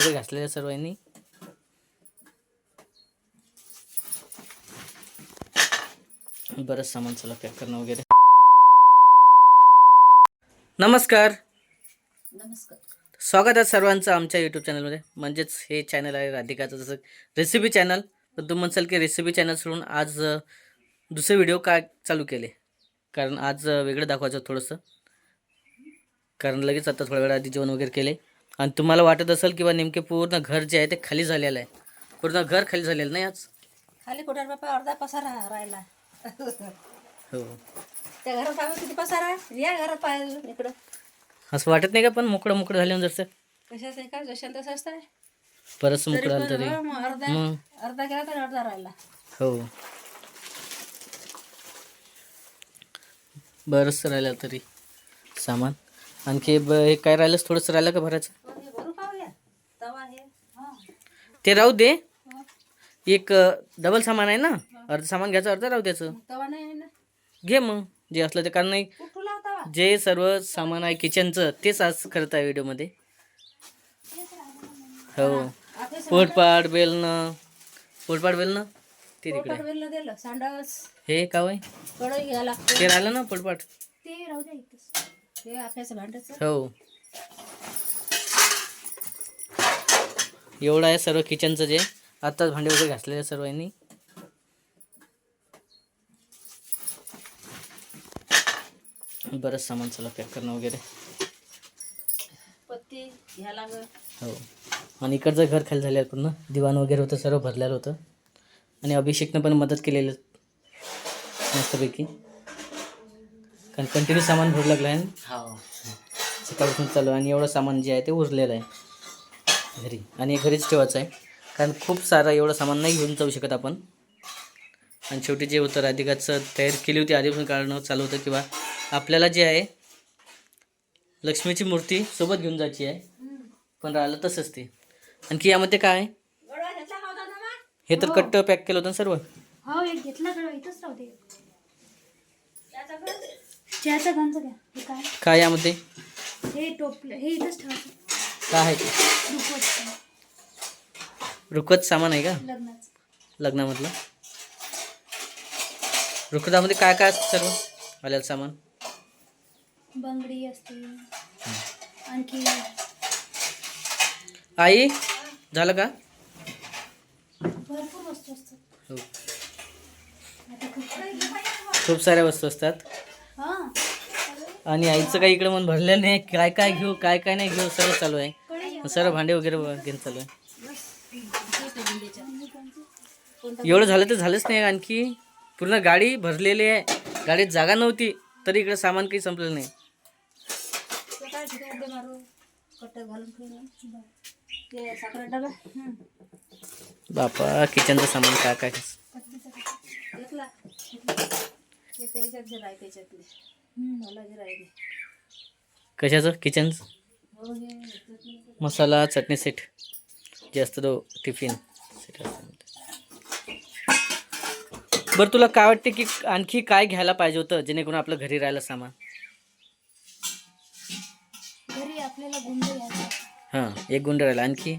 वगैरे घासलेल्या सर्वांनी. बरंच सामान चला पॅक करणं वगैरे. नमस्कार. नमस्कार. स्वागत आहे सर्वांचं आमच्या यूट्यूब चॅनलमध्ये म्हणजेच हे चॅनल आहे राधिकाचं जसं रेसिपी चॅनल पण तुम्ही म्हणसाल की रेसिपी चॅनल सोडून आज दुसरे व्हिडिओ काय चालू केले? कारण आज वेगळं दाखवायचं थोडंसं. कारण लगेच आता थोड्या वेळा आधी जेवण वगैरे केले. आणि तुम्हाला वाटत असेल किंवा नेमके पूर्ण घर जे आहे ते खाली झालेलं आहे. पूर्ण घर खाली झालेलं नाही आज? खाली कुठे बापा? अर्धा पसारा राहिला. हो. त्या घरात पाहिजे किती पसारा या घरात पाहिजे इकडं. असं वाटत नाही का पण मोकळं मोकळं झाल्यावर जसं? कशाच आहे का? जशान तसं असतं तरी मोकळं आलं तरी. हो, मग अर्धा मग? अर्धा गेला तर अर्धा राहिला. हो. बरंच राहिलं तरी सामान. आणखी ब हे काय राहिलंच? थोडंसं राहिलं का भरायचं हो, हे भरू पाहूया तवा आहे हा ते राहू दे. एक डबल सामान आहे ना? अर्ध सामान घ्यायचं अर्ध राहू द्यायचं. मग तवा नाही आहे ना? घे मग. जे असलं ते कारण नाही. कुठं जे सर्व सामान आहे किचनचं तेच आज करत आहे व्हिडिओमध्ये हो. आता पोटपाट बेलणं. पोटपाट बेलणं? ते तिकडे. दिलं. सांडस. हे का वय लागते. ते राहिलं ना पोटपाट ते राहू द्या इथंच. ते आपल्याचं भांड्याचं हो. एवढं आहे सर्व किचनचं जे. आत्ताच भांडे वगैरे घासलेले सर्वांनी. बरंच सामान चला पॅक करणं वगैरे. हो. आणि इकडचं घर खाली झालं पूर्ण. दिवाण वगैरे होतं सर्व भरलेलं होतं. आणि अभिषेकनं पण मदत केलेली. मस्तपैकी. कारण कंटिन्यू सामान भरू लागलं आहे हो. सकाळपासून चालू आहे आणि एवढं सामान जे आहे ते उरलेलं आहे. घरी. आणि हे घरीच ठेवायचं आहे. कारण खूप सारं एवढं सामान नाही घेऊन जाऊ शकत आपण. आणि शेवटी जे होतं राधिकाचं तयारी केली होती आधीपासून काढणं चालू होतं किंवा आपल्याला जे आहे लक्ष्मीची मूर्ती सोबत घेऊन जायची आहे. पण राहिलं तसंच ते. आणखी यामध्ये काय? हे तर कट्ट पॅक केलं होतं ना सर्व? हो एक घेतला इथंच राहते हे काय यामध्ये? हे टोपलं हे इथंच ठेवायचं. काय आहे ते? रुखवत सामान आहे का? लग्नामधलं? रुखवतामध्ये काय काय असतं सर्व? आलेलं सामान? बांगडी असते. आणखी? आई झालं का? भरपूर वस्तू असतात. हो. खूप साऱ्या वस्तू असतात. आणि आईचं काही इकडे मन भरलेलं नाही. काय काय घेऊ काय काय नाही घेऊ सर्व चालू आहे. सर्व भांडे वगैरे घेऊन चालू आहे. एवढं झालं तर झालंच नाही आणखी. पूर्ण गाडी भरलेली आहे. गाडीत जागा नव्हती तरी इकडे सामान काही संपलेलं नाही. बापा किचनचं सामान काय काय? कशाचं? किचनचं? मसाला चटणी सेट. जे असतं तो टिफिन सेट असतं. बरं तुला काय वाटते की आणखी काय घ्यायला पाहिजे होतं जेणेकरून आपलं घरी राहिलं सामान? घरी आपल्याला गुंड यायचा हां एक गुंड राहिला. आणखी.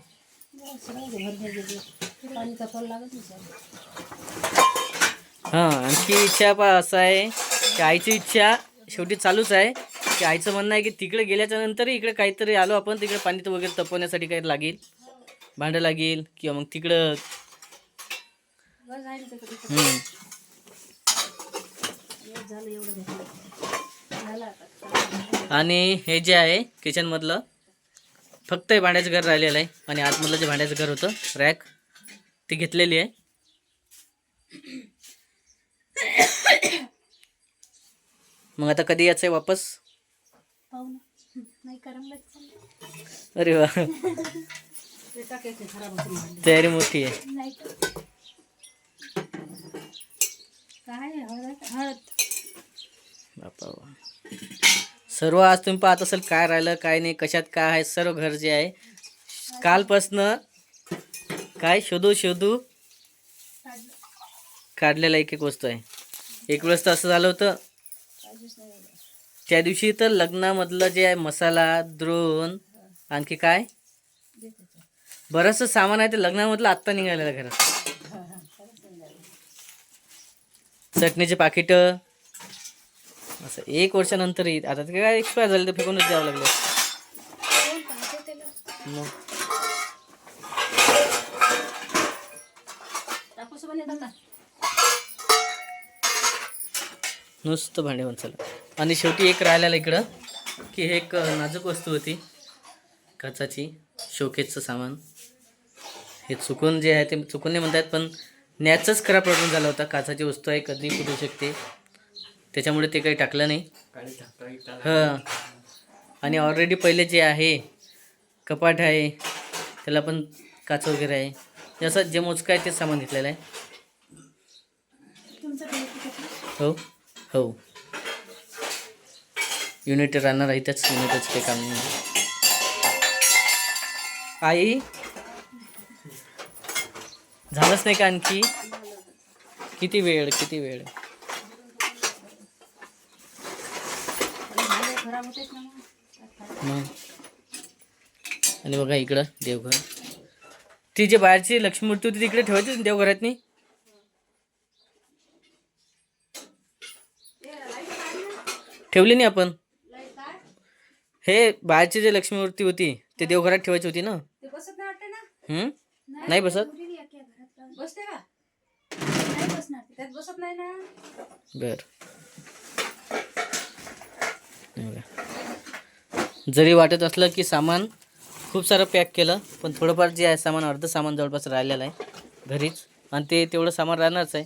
हां आणखी इच्छा पा असं आहे की आईची इच्छा शेवटी चालूच आहे. की आईचं म्हणणं आहे की तिकडे गेल्याच्यानंतर इकडे काहीतरी आलो आपण तिकडे पाणी वगैरे तपवण्यासाठी काही लागेल. भांडं लागेल किंवा मग तिकडं आणि हे जे आहे किचनमधलं फक्त हे भांड्याचं घर राहिलेलं आहे आणि आतमधलं जे भांड्याचं घर होतं रॅक ती घेतलेली आहे. मग आता कधी यायचं आहे वापस? पाहू ना. नाही करमलं चाललं. अरे वा. तयारी मोठी आहे. नाही तर. काय हळद हळद. बापा वा. सर्व आज तुम्ही पाहत असाल काय राहिलं काय नाही कशात काय आहे सर्व घर जे आहे. कालपासनं काय शोधू शोधू? काढलं. काढलेला एक एक वस्तू आहे. एक वेळेस तर असं झालं होतं. त्या दिवशी तर लग्नामधलं जे आहे मसाला द्रोण आणखी काय? बरंचसं सामान आहे ते लग्नामधलं आत्ता निघालेलं आहे घरात. चटणीचे पाकिट. असं एक वर्षानंतर येत आता ते काय एक्सपायर झाले तर फेकूनच द्यावं लागलं. मग. नुसतं भांडे चला आणि शेवटी एक राहिलेलं इकडं की हे एक नाजूक वस्तू होती. काचाची शोकेजचं सामान. हे चुकून जे आहे ते चुकून नाही म्हणतात पण न्याचाच खरा प्रॉब्लेम झाला होता. काचाची वस्तू आहे कधी फुटू शकते. त्याच्यामुळे ते काही टाकलं नाही. हां. आणि ऑलरेडी पहिले जे आहे कपाट आहे त्याला पण काच वगैरे आहे. जसं जे मोजकं आहे तेच सामान घेतलेलं आहे. हो हो. युनिट राहणार आहे त्याच युनिटच काही काम नाही आई? झालंच नाही का आणखी? किती वेळ किती वेळ? मग. आणि बघा इकडं देवघर. ती जे बाहेरची लक्ष्मी मूर्ती होती तिकडे ठेवायची ना देवघरात नाही ठेवली नाही आपण? हे बाहेरची जी लक्ष्मी मूर्ती होती ते देवघरात ठेवायची होती ना? ते बसत नाही वाटते ना? हम्म? नाही बसत? मुलीला या की या घरात राहून. बसते का? नाही बसणार. ते. त्यात बसत नाही ना? बर. हे बघा. जरी वाटत असलं की सामान खूप सारं पॅक केलं पण थोडंफार जे आहे सामान अर्ध सामान जवळपास राहिलेलं आहे घरीच. आणि ते तेवढं सामान राहणारच आहे.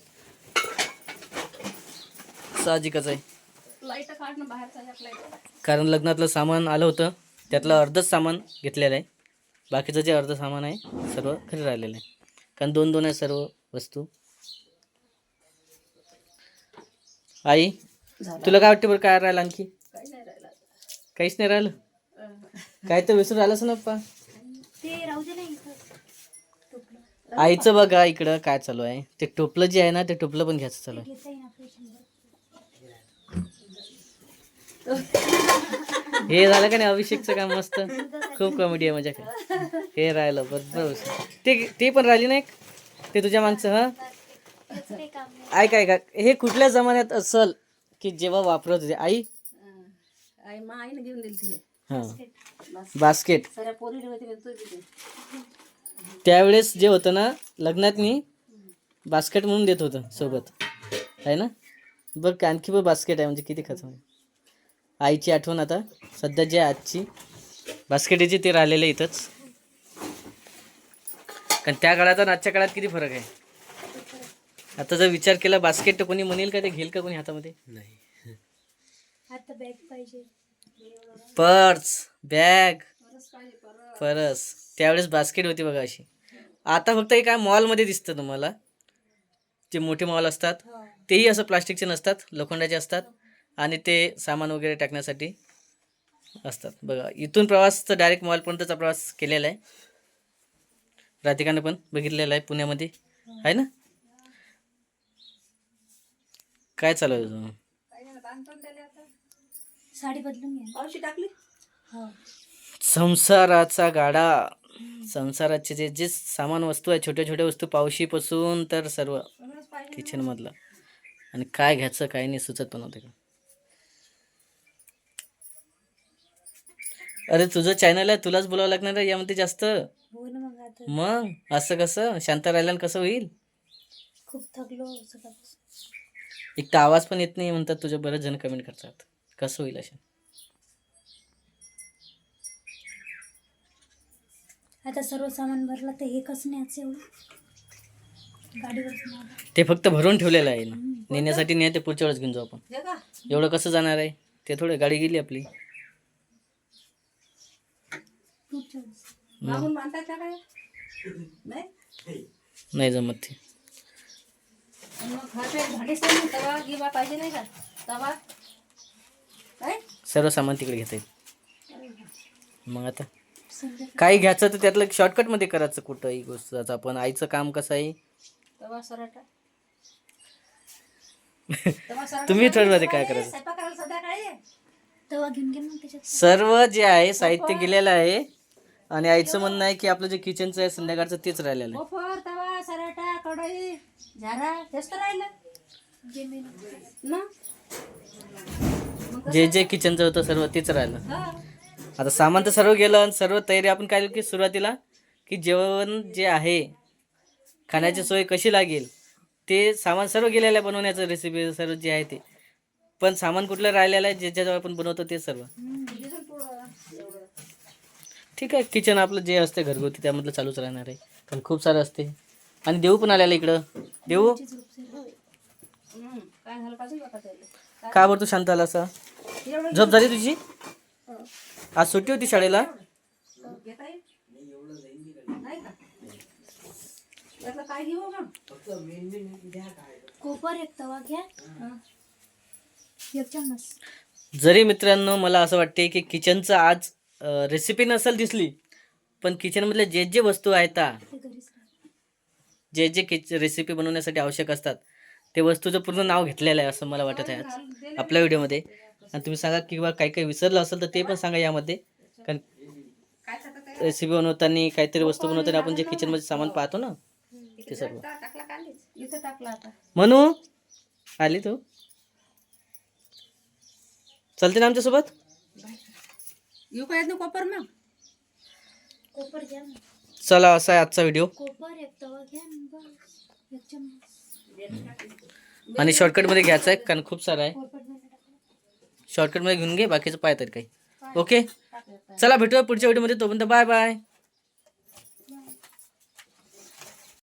साहजिकच आहे. कारण लग्नातलं सामान आलं होतं त्यातलं अर्धच सामान घेतलेलं आहे. बाकीचं जे अर्ध सामान आहे सर्व घरी राहिलेलं आहे. कारण दोन दोन आहे सर्व वस्तू. आई तुला काय वाटतं बरं काय राहिलं आणखी? काहीच नाही राहिलं? काय तर विसरून राहिलंच ना पप्पा? आईचं बघा इकडं काय चालू आहे. ते टोपलं जे आहे ना ते टोपलं पण घ्यायचं चालू आहे घेता येईन आपल्या शंभर हे झालं का नाही? अभिषेकचं काम मस्त. खूप कॉमेडी आहे माझ्याकडे. हे राहिलं बरोबर. ते ते पण राहिली नाही ते तुझ्या मागचं हा? ऐक ऐका हे कुठल्या जमान्यात असल की जेव्हा वापरत होते? आई? आई मा आईने देऊन दिली ती हा. बस बास्केट. त्यावेळेस जे होतं ना लग्नात मी बास्केट म्हणून देत होतं सोबत. आहे ना? बघ आणखी पण बास्केट आहे म्हणजे किती खर्च आईची आठवण आता. सध्या जी आजची. बास्केटीची ते राहिलेलं इथंच. कारण त्या काळात आणि आजच्या काळात किती फरक आहे? आता जर विचार केला बास्केट तर कोणी म्हणेल का ते घेईल का कोणी हातामध्ये? नाही. आता बॅग पाहिजे. Purse bag purse. त्यावेळेस बास्केट होती बघा अशी. आता फक्त हे काय मॉलमध्ये दिसतं तुम्हाला. जे मोठे मॉल असतात तेही असं प्लास्टिकचे नसतात लोखंडाचे असतात. आणि ते सामान वगैरे टाकण्यासाठी असतात. बघा इथून प्रवास तर डायरेक्ट मॉलपर्यंतचा प्रवास केलेला आहे. राधिकानं पण बघितलेला आहे पुण्यामध्ये. आहे ना? काय चालू आहे तुझं? साडी बदलून घ्या पावशी टाकली? हो. संसाराचा गाडा. संसाराचे जे जे सामान वस्तू आहे छोट्या छोट्या वस्तू पावशीपासून तर सर्व किचनमधलं आणि काय घ्यायचं काय नाही सुचत पण होते. का अरे तुझं चॅनल आहे तुलाच बोलावं लागणार आहे यामध्ये जास्त. हो ना मग आता. मग? असं कसं? शांत राहिल्यानं कसं होईल? खूप थकलो सकाळपासून. एक तर आवाज पण येत नाही म्हणतात तुझे बरेच जण कमेंट करतात. कसं होईल अशा? आता सर्व सामान भरलं तर हे कसं न्यायचं एवढं? गाडीवर. ते फक्त भरून ठेवलेलं आहे ना. नेण्यासाठी नाही ते पुढच्या वेळेस घेऊन जाऊ आपण. हे का? एवढं कसं जाणार आहे? ते थोडं गाडी गेली आपली पुढच्या वेळेस. मागून बांधतात का काय? नाही? नाही जमत ते. आणि मग घरात भांडीच नाही तवा गिवा पाहिजे नाही का? तवा? काय सर्व सामान तिकडे घेता येईल. मग आता? काही घ्यायचं तर त्यातलं शॉर्टकटमध्ये करायचं कुठंही गोष्ट. आपण आईचं काम कसं आहे? तवा सराटा. तवा सराटा तुम्ही सगळं ठरवा ते काय करायचं. स्वयंपाकाला संध्याकाळी तवा घेऊन घे मग त्याच्यात. सर्व जे आहे साहित्य गेलेलं आहे आणि आईचं म्हणणं आहे की आपलं जे किचनचं आहे संध्याकाळचं तेच राहिलेलं आहे. कोपर तवा सराटा कढई झारा तेच तर राहिलं. जे ना जे जे किचनचं होतं सर्व तेच राहिलं. आता सामान तर सर्व गेलं आणि सर्व तयारी आपण काय की सुरुवातीला? की जेवण जे आहे खाण्याची सोय कशी लागेल ते सामान सर्व गेलेलं आहे बनवण्याचं रेसिपी सर्व जे आहे ते. पण सामान कुठलं राहिलेलं आहे ज्याच्याजवळ आपण बनवतो ते सर्व. ठीक आहे किचन आपलं जे असते घरगुती त्यामधलं चालूच राहणार आहे. पण खूप सारं असते. आणि देऊ पण आलेलं इकडं. देऊ? का बरं तू शांत आला असा झोप झाली तुझी? आज सुट्टी होती शाळेला? जरी मित्रांनो मला असं वाटते की किचनचं आज रेसिपी नसेल दिसली पण किचनमधले जे जे वस्तू आहेत जे जे किच रेसिपी बनवण्यासाठी आवश्यक असतात ते वस्तूचं पूर्ण नाव घेतलेलं आहे असं मला वाटत आहे आज आपल्या व्हिडिओमध्ये. आणि तुम्ही सांगा किंवा काही काही विसरलं असेल तर ते पण सांगा यामध्ये कारण रेसिपी बनवताना काहीतरी वस्तू बनवताना आपण जे किचनमध्ये सामान पाहतो ना ते सर्व. म्हणू आली तू? चालते ना आमच्यासोबत? येऊ काय ना कोपर मग? कोपर घ्या ना. चला असा आहे आजचा व्हिडिओ कोपर एक तवा घ्या ना बस. एक चम्मच. आणि शॉर्टकटमध्ये घ्यायचा आहे कारण खूप सारा आहे. कोपर नाही टाकलं. शॉर्टकटमध्ये घेऊन घे बाकीचं पाय तरी काही ओके चला भेटूया पुढच्या व्हिडिओमध्ये तोपर्यंत बाय बाय